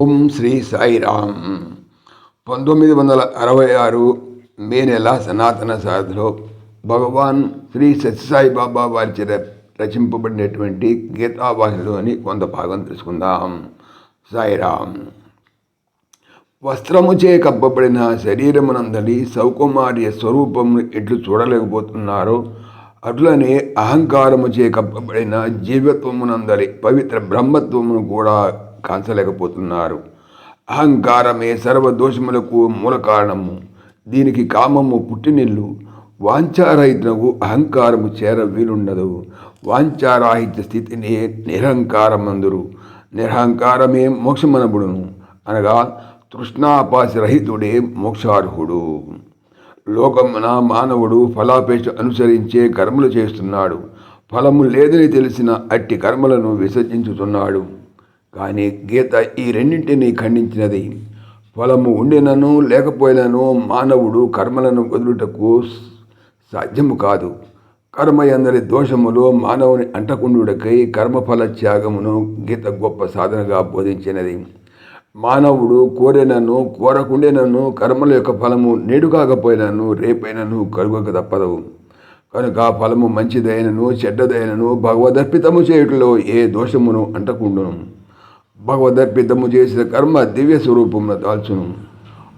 ఓం శ్రీ సాయిరామ్ పంతొమ్మిది వందల అరవై ఆరు మే నెల సనాతన సాధలో భగవాన్ శ్రీ సత్యసాయి బాబా వారి రచింపబడినటువంటి గీతావాహిలోని కొంత భాగం తెలుసుకుందాం. సాయిరామ్ వస్త్రముచే కప్పబడిన శరీరమునందలి సౌకుమార్య స్వరూపమును ఎట్లు చూడలేకపోతున్నారో అట్లనే అహంకారముచే కప్పబడిన జీవత్వమునందలి పవిత్ర బ్రహ్మత్వమును కూడా కాంచలేకపోతున్నారు. అహంకారమే సర్వదోషములకు మూల కారణము. దీనికి కామము పుట్టినిల్లు. వాంఛారహితనకు అహంకారము చేర వీలుండదు. వాంఛారాహిత్య స్థితిని నిరహంకారమందురు. నిరహంకారమే మోక్షమనబుడును. అనగా తృష్ణాపాసి రహితుడే మోక్షార్హుడు. లోకమున మానవుడు ఫలాపేక్ష అనుసరించే కర్మలు చేస్తున్నాడు. ఫలము లేదని తెలిసిన అట్టి కర్మలను విసర్జించుతున్నాడు. కానీ గీత ఈ రెండింటిని ఖండించినది. ఫలము ఉండినను లేకపోయినను మానవుడు కర్మలను వదులుటకు సాధ్యము కాదు. కర్మ ఎందరి దోషములు మానవుని అంటకుండుటకై కర్మఫల త్యాగమును గీత గొప్ప సాధనగా బోధించినది. మానవుడు కోరినను కోరకుండేనను కర్మల యొక్క ఫలము నేడు కాకపోయినను రేపైనను కలుగక తప్పదు. కనుక ఫలము మంచిదైనను చెడ్డదైనను భగవదర్పితము చేయుటలో ఏ దోషమును అంటకుండును. భగవదర్పితము చేసిన కర్మ దివ్య స్వరూపమున దాల్చును.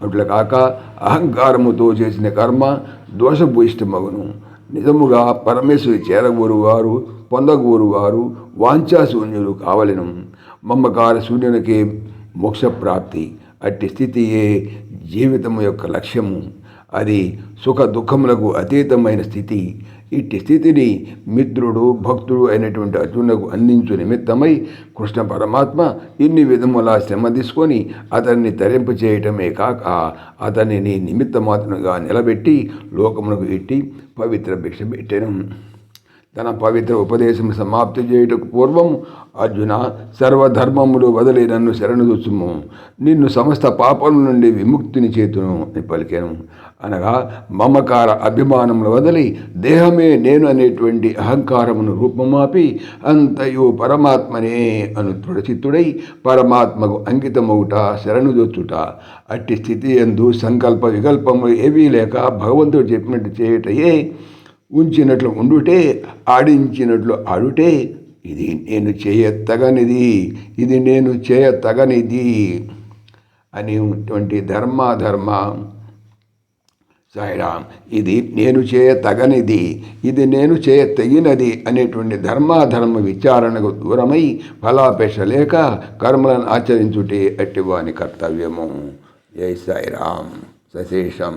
అట్లా కాక అహంకారముతో చేసిన కర్మ దోషభూయిష్టమగును. నిజముగా పరమేశ్వరి చేరగోరు వారు పొందగోరు వారు వాంఛాశూన్యులు కావలను. మమ్మకార శూన్యునికే మోక్షప్రాప్తి. అట్టి స్థితియే జీవితం యొక్క లక్ష్యము. అది సుఖ దుఃఖములకు అతీతమైన స్థితి. ఇట్టి స్థితిని మిత్రుడు భక్తుడు అయినటువంటి అర్జునులకు అందించు నిమిత్తమై కృష్ణ పరమాత్మ ఇన్ని విధముల శ్రమ తీసుకొని అతన్ని తరింపు చేయటమే కాక అతనిని నిమిత్తమాత్రంగా నిలబెట్టి లోకమునకు ఇట్టి పవిత్ర భిక్ష పెట్టాను. తన పవిత్ర ఉపదేశం సమాప్తి చేయుటకు పూర్వం అర్జున సర్వధర్మములు వదిలి నన్ను శరణుదొచ్చుము నిన్ను సమస్త పాపముల నుండి విముక్తిని చేతును అని పలికాను. అనగా మమకార అభిమానములు వదిలి దేహమే నేను అనేటువంటి అహంకారమును రూపమాపి అంతయు పరమాత్మనే అను దృఢచిత్తుడై పరమాత్మకు అంకితమవుట శరణుదొచ్చుట అట్టి స్థితి ఎందు సంకల్ప వికల్పములు ఏవీ లేక భగవంతుడు చెప్పినట్టు చేయటయే ఉంచినట్లు ఉండుటే ఆడించినట్లు ఆడుటే ఇది నేను చేయతగనిది ఇది నేను చేయతగనిది అనేటువంటి ధర్మాధర్మ సాయిరామ్ ఇది నేను చేయతగనిది ఇది నేను చేయతగినది అనేటువంటి ధర్మాధర్మ విచారణకు దూరమై ఫలాపేక్ష లేక కర్మలను ఆచరించుటే అట్టివాని కర్తవ్యము. జై సాయిరామ్. సశేషం.